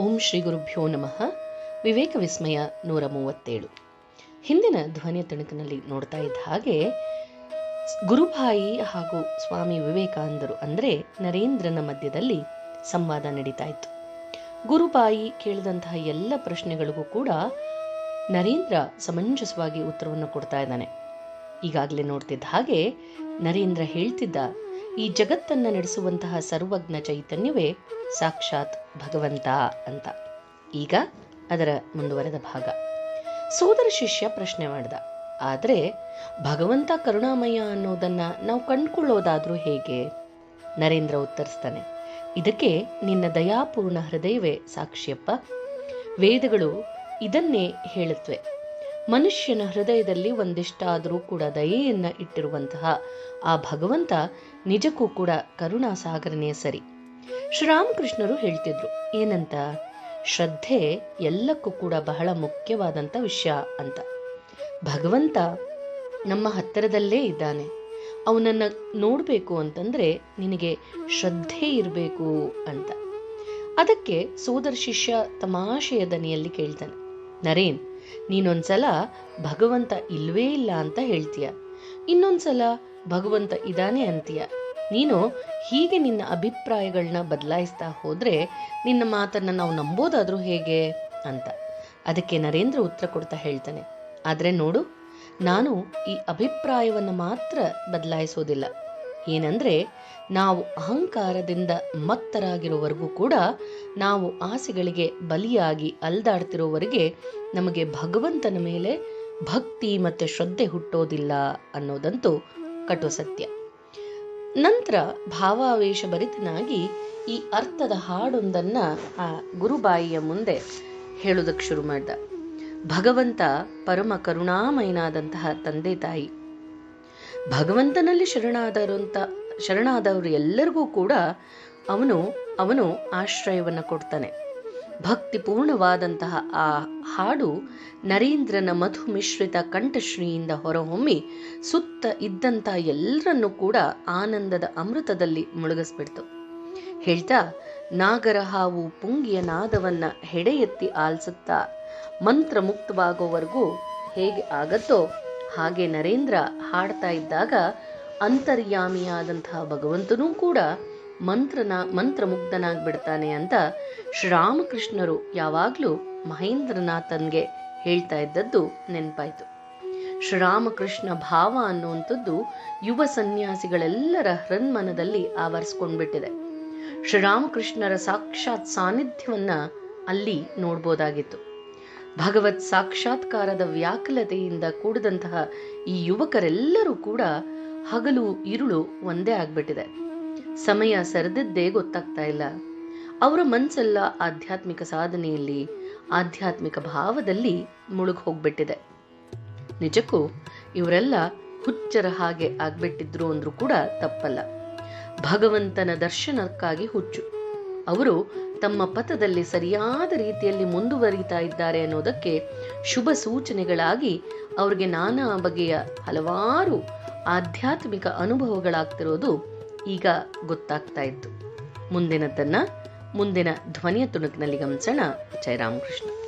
ಓಂ ಶ್ರೀ ಗುರುಭ್ಯೋ ನಮಃ. ವಿವೇಕ ವಿಸ್ಮಯ ನೂರ ಮೂವತ್ತೇಳು. ಹಿಂದಿನ ಧ್ವನಿಯ ತುಣುಕಿನಲ್ಲಿ ನೋಡ್ತಾ ಇದ್ದ ಹಾಗೆ ಗುರುಭಾಯಿ ಹಾಗೂ ಸ್ವಾಮಿ ವಿವೇಕಾನಂದರು ಅಂದರೆ ನರೇಂದ್ರನ ಮಧ್ಯದಲ್ಲಿ ಸಂವಾದ ನಡೀತಾ ಇತ್ತು. ಗುರುಬಾಯಿ ಕೇಳಿದಂತಹ ಎಲ್ಲ ಪ್ರಶ್ನೆಗಳಿಗೂ ಕೂಡ ನರೇಂದ್ರ ಸಮಂಜಸವಾಗಿ ಉತ್ತರವನ್ನು ಕೊಡ್ತಾ ಇದ್ದಾನೆ. ಈಗಾಗಲೇ ನೋಡ್ತಿದ್ದ ಹಾಗೆ ನರೇಂದ್ರ ಹೇಳ್ತಿದ್ದ, ಈ ಜಗತ್ತನ್ನ ನಡೆಸುವಂತಹ ಸರ್ವಜ್ಞ ಚೈತನ್ಯವೇ ಸಾಕ್ಷಾತ್ ಭಗವಂತ ಅಂತ. ಈಗ ಅದರ ಮುಂದುವರೆದ ಭಾಗ. ಸೋದರ ಶಿಷ್ಯ ಪ್ರಶ್ನೆ ಮಾಡ್ದ, ಆದರೆ ಭಗವಂತ ಕರುಣಾಮಯ ಅನ್ನೋದನ್ನ ನಾವು ಕಂಡುಕೊಳ್ಳೋದಾದ್ರೂ ಹೇಗೆ? ನರೇಂದ್ರ ಉತ್ತರಿಸ್ತಾನೆ, ಇದಕ್ಕೆ ನಿನ್ನ ದಯಾಪೂರ್ಣ ಹೃದಯವೇ ಸಾಕ್ಷಿಯಪ್ಪ. ವೇದಗಳು ಇದನ್ನೇ ಹೇಳುತ್ತವೆ ಮನುಷ್ಯನ ಹೃದಯದಲ್ಲಿ ಒಂದಿಷ್ಟಾದರೂ ಕೂಡ ದಯೆಯನ್ನ ಇಟ್ಟಿರುವಂತಹ ಆ ಭಗವಂತ ನಿಜಕ್ಕೂ ಕೂಡ ಕರುಣಾ ಸಾಗರನೇ ಸರಿ. ಶ್ರೀರಾಮಕೃಷ್ಣರು ಹೇಳ್ತಿದ್ರು, ಏನಂತ? ಶ್ರದ್ಧೆ ಎಲ್ಲಕ್ಕೂ ಕೂಡ ಬಹಳ ಮುಖ್ಯವಾದಂಥ ವಿಷಯ ಅಂತ. ಭಗವಂತ ನಮ್ಮ ಹತ್ತಿರದಲ್ಲೇ ಇದ್ದಾನೆ. ಅವನನ್ನ ನೋಡಬೇಕು ಅಂತಂದ್ರೆ ನಿನಗೆ ಶ್ರದ್ಧೆ ಇರಬೇಕು ಅಂತ. ಅದಕ್ಕೆ ಸೋದರ ಶಿಷ್ಯ ತಮಾಷೆಯ ದನಿಯಲ್ಲಿ ಕೇಳ್ತಾನೆ, ನರೇನ್, ನೀನೊಂದ್ಸಲ ಭಗವಂತ ಇಲ್ವೇ ಇಲ್ಲ ಅಂತ ಹೇಳ್ತೀಯ. ಇನ್ನೊಂದ್ಸಲ ಭಗವಂತ ಇದಾನೆ ಅಂತೀಯ. ನೀನು ಹೀಗೆ ನಿನ್ನ ಅಭಿಪ್ರಾಯಗಳನ್ನ ಬದಲಾಯಿಸ್ತಾ ಹೋದರೆ ನಿನ್ನ ಮಾತನ್ನು ನಾವು ನಂಬೋದಾದ್ರೂ ಹೇಗೆ ಅಂತ. ಅದಕ್ಕೆ ನರೇಂದ್ರ ಉತ್ತರ ಕೊಡ್ತಾ ಹೇಳ್ತಾನೆ. ಆದರೆ ನೋಡು, ನಾನು ಈ ಅಭಿಪ್ರಾಯವನ್ನು ಮಾತ್ರ ಬದಲಾಯಿಸೋದಿಲ್ಲ. ಏನಂದರೆ, ನಾವು ಅಹಂಕಾರದಿಂದ ಮತ್ತರಾಗಿರೋವರೆಗೂ ಕೂಡ ನಾವು ಆಸೆಗಳಿಗೆ ಬಲಿಯಾಗಿ ಅಲ್ದಾಡ್ತಿರೋವರೆಗೆ ನಮಗೆ ಭಗವಂತನ ಮೇಲೆ ಭಕ್ತಿ ಮತ್ತು ಶ್ರದ್ಧೆ ಹುಟ್ಟೋದಿಲ್ಲ ಅನ್ನೋದಂತೂ ಕಟು ಸತ್ಯ. ನಂತರ ಭಾವಾವೇಶ ಭರಿತನಾಗಿ ಈ ಅರ್ಥದ ಹಾಡೊಂದನ್ನ ಆ ಗುರುಬಾಯಿಯ ಮುಂದೆ ಹೇಳೋದಕ್ಕೆ ಶುರು ಮಾಡ್ದ. ಭಗವಂತ ಪರಮ ಕರುಣಾಮಯನಾದಂತಹ ತಂದೆ ತಾಯಿ. ಭಗವಂತನಲ್ಲಿ ಶರಣಾದರಂತ ಶರಣಾದವರು ಎಲ್ಲರಿಗೂ ಕೂಡ ಅವನು ಅವನು ಆಶ್ರಯವನ್ನು ಕೊಡ್ತಾನೆ. ಭಕ್ತಿಪೂರ್ಣವಾದಂತಹ ಆ ಹಾಡು ನರೇಂದ್ರನ ಮಧು ಮಿಶ್ರಿತ ಕಂಠಶ್ರೀಯಿಂದ ಹೊರಹೊಮ್ಮಿ ಸುತ್ತ ಇದ್ದಂಥ ಎಲ್ಲರನ್ನೂ ಕೂಡ ಆನಂದದ ಅಮೃತದಲ್ಲಿ ಮುಳುಗಿಸ್ಬಿಡ್ತು. ಹೇಳ್ತಾ ನಾಗರ ಹಾವು ಪುಂಗಿಯ ನಾದವನ್ನ ಹೆಡೆ ಎತ್ತಿ ಆಲಿಸುತ್ತಾ ಮಂತ್ರ ಮುಕ್ತವಾಗೋವರೆಗೂ ಹೇಗೆ ಆಗತ್ತೋ ಹಾಗೆ ನರೇಂದ್ರ ಹಾಡ್ತಾ ಇದ್ದಾಗ ಅಂತರ್ಯಾಮಿಯಾದಂತಹ ಭಗವಂತನೂ ಕೂಡ ಮಂತ್ರನ ಮಂತ್ರಮುಗ್ಧನಾಗ್ಬಿಡ್ತಾನೆ ಅಂತ ಶ್ರೀರಾಮಕೃಷ್ಣರು ಯಾವಾಗಲೂ ಮಹೇಂದ್ರನಾಥನ್ಗೆ ಹೇಳ್ತಾ ಇದ್ದದ್ದು ನೆನಪಾಯಿತು. ಶ್ರೀರಾಮಕೃಷ್ಣ ಭಾವ ಅನ್ನುವಂಥದ್ದು ಯುವ ಸನ್ಯಾಸಿಗಳೆಲ್ಲರ ಹೃನ್ಮನದಲ್ಲಿ ಆವರಿಸ್ಕೊಂಡ್ಬಿಟ್ಟಿದೆ. ಶ್ರೀರಾಮಕೃಷ್ಣರ ಸಾಕ್ಷಾತ್ ಸಾನ್ನಿಧ್ಯವನ್ನು ಅಲ್ಲಿ ನೋಡ್ಬೋದಾಗಿತ್ತು. ಭಗವತ್ ಸಾಕ್ಷಾತ್ಕಾರದ ವ್ಯಾಕುಲತೆಯಿಂದ ಕೂಡಿದಂತಹ ಈ ಯುವಕರೆಲ್ಲರೂ ಕೂಡ ಹಗಲು ಇರುಳು ಒಂದೇ ಆಗ್ಬಿಟ್ಟಿದೆ. ಸಮಯ ಸರಿದಿದ್ದೇ ಗೊತ್ತಾಗ್ತಾ ಇಲ್ಲ. ಅವರ ಮನಸ್ಸೆಲ್ಲ ಆಧ್ಯಾತ್ಮಿಕ ಸಾಧನೆಯಲ್ಲಿ ಆಧ್ಯಾತ್ಮಿಕ ಭಾವದಲ್ಲಿ ಮುಳುಗ್ ಹೋಗ್ಬಿಟ್ಟಿದೆ ನಿಜಕ್ಕೂ ಇವರೆಲ್ಲ ಹುಚ್ಚರ ಹಾಗೆ ಆಗ್ಬಿಟ್ಟಿದ್ರು ಅಂದ್ರೂ ಕೂಡ ತಪ್ಪಲ್ಲ. ಭಗವಂತನ ದರ್ಶನಕ್ಕಾಗಿ ಹುಚ್ಚು. ಅವರು ತಮ್ಮ ಪಥದಲ್ಲಿ ಸರಿಯಾದ ರೀತಿಯಲ್ಲಿ ಮುಂದುವರಿತಾ ಇದ್ದಾರೆ ಅನ್ನೋದಕ್ಕೆ ಶುಭ ಸೂಚನೆಗಳಾಗಿ ಅವ್ರಿಗೆ ನಾನಾ ಬಗೆಯ ಹಲವಾರು ಆಧ್ಯಾತ್ಮಿಕ ಅನುಭವಗಳಾಗ್ತಿರೋದು ಈಗ ಗೊತ್ತಾಗ್ತಾ ಇತ್ತು. ಮುಂದಿನದನ್ನ ಮುಂದಿನ ಧ್ವನಿಯ ತುಣುಕಿನಲ್ಲಿ ಗಮನಿಸೋಣ. ಜಯರಾಮಕೃಷ್ಣ.